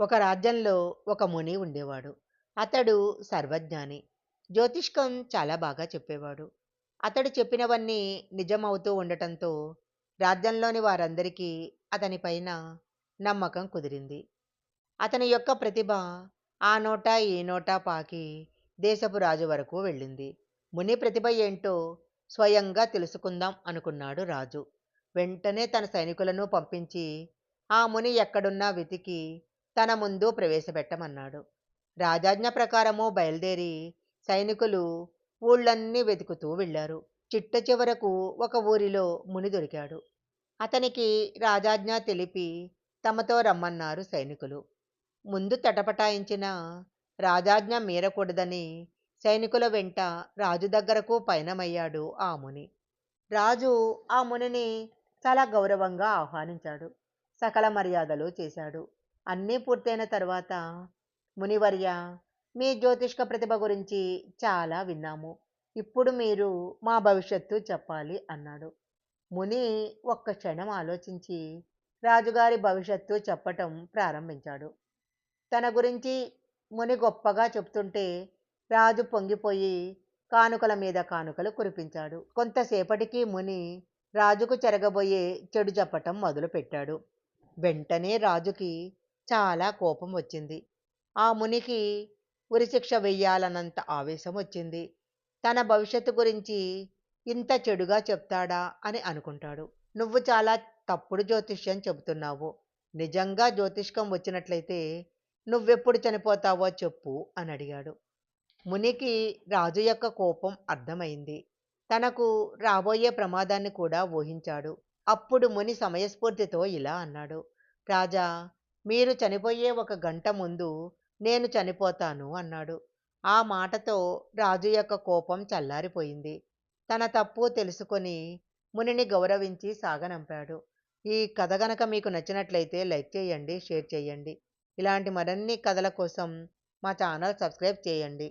ఒక రాజ్యంలో ఒక ముని ఉండేవాడు. అతడు సర్వజ్ఞాని. జ్యోతిష్కం చాలా బాగా చెప్పేవాడు. అతడు చెప్పినవన్నీ నిజమవుతూ ఉండటంతో రాజ్యంలోని వారందరికీ అతనిపైన నమ్మకం కుదిరింది. అతని యొక్క ప్రతిభ ఆ నోటా ఈ నోటా పాకి దేశపు రాజు వరకు వెళ్ళింది. ముని ప్రతిభ ఏంటో స్వయంగా తెలుసుకుందాం అనుకున్నాడు రాజు. వెంటనే తన సైనికులను పంపించి ఆ ముని ఎక్కడున్నా వెతికి తన ముందు ప్రవేశపెట్టమన్నాడు. రాజాజ్ఞ ప్రకారము బయలుదేరి సైనికులు ఊళ్ళన్నీ వెతుకుతూ వెళ్ళారు. చిట్ట చివరకు ఒక ఊరిలో ముని దొరికాడు. అతనికి రాజాజ్ఞ తెలిపి తమతో రమ్మన్నారు సైనికులు. ముందు తటపటాయించిన రాజాజ్ఞ మీరకూడదని సైనికుల వెంట రాజు దగ్గరకు పయనమయ్యాడు ఆ ముని. రాజు ఆ మునిని చాలా గౌరవంగా ఆహ్వానించాడు. సకల మర్యాదలు చేశాడు. అన్నీ పూర్తయిన తర్వాత మునివర్య మీ జ్యోతిష్క ప్రతిభ గురించి చాలా విన్నాము. ఇప్పుడు మీరు మా భవిష్యత్తు చెప్పాలి అన్నాడు. ముని ఒక్క క్షణం ఆలోచించి రాజుగారి భవిష్యత్తు చెప్పటం ప్రారంభించాడు. తన గురించి ముని గొప్పగా చెప్తుంటే రాజు పొంగిపోయి కానుకల మీద కానుకలు కురిపించాడు. కొంతసేపటికి ముని రాజుకు చెరగబోయే చెడు చెప్పటం మొదలుపెట్టాడు. వెంటనే రాజుకి చాలా కోపం వచ్చింది. ఆ మునికి ఉరిశిక్ష వెయ్యాలన్నంత ఆవేశం వచ్చింది. తన భవిష్యత్తు గురించి ఇంత చెడుగా చెప్తాడా అని అనుకుంటాడు. నువ్వు చాలా తప్పుడు జ్యోతిష్యం చెబుతున్నావు. నిజంగా జ్యోతిష్కం వచ్చినట్లయితే నువ్వెప్పుడు చనిపోతావో చెప్పు అని అడిగాడు. మునికి రాజు యొక్క కోపం అర్థమైంది. తనకు రాబోయే ప్రమాదాన్ని కూడా ఊహించాడు. అప్పుడు ముని సమయస్ఫూర్తితో ఇలా అన్నాడు. రాజా మీరు చనిపోయే ఒక గంట ముందు నేను చనిపోతాను అన్నాడు. ఆ మాటతో రాజు యొక్క కోపం చల్లారిపోయింది. తన తప్పు తెలుసుకొని మునిని గౌరవించి సాగనంపాడు. ఈ కథ గనక మీకు నచ్చినట్లయితే లైక్ చేయండి, షేర్ చేయండి. ఇలాంటి మరిన్ని కథల కోసం మా ఛానల్ సబ్స్క్రైబ్ చేయండి.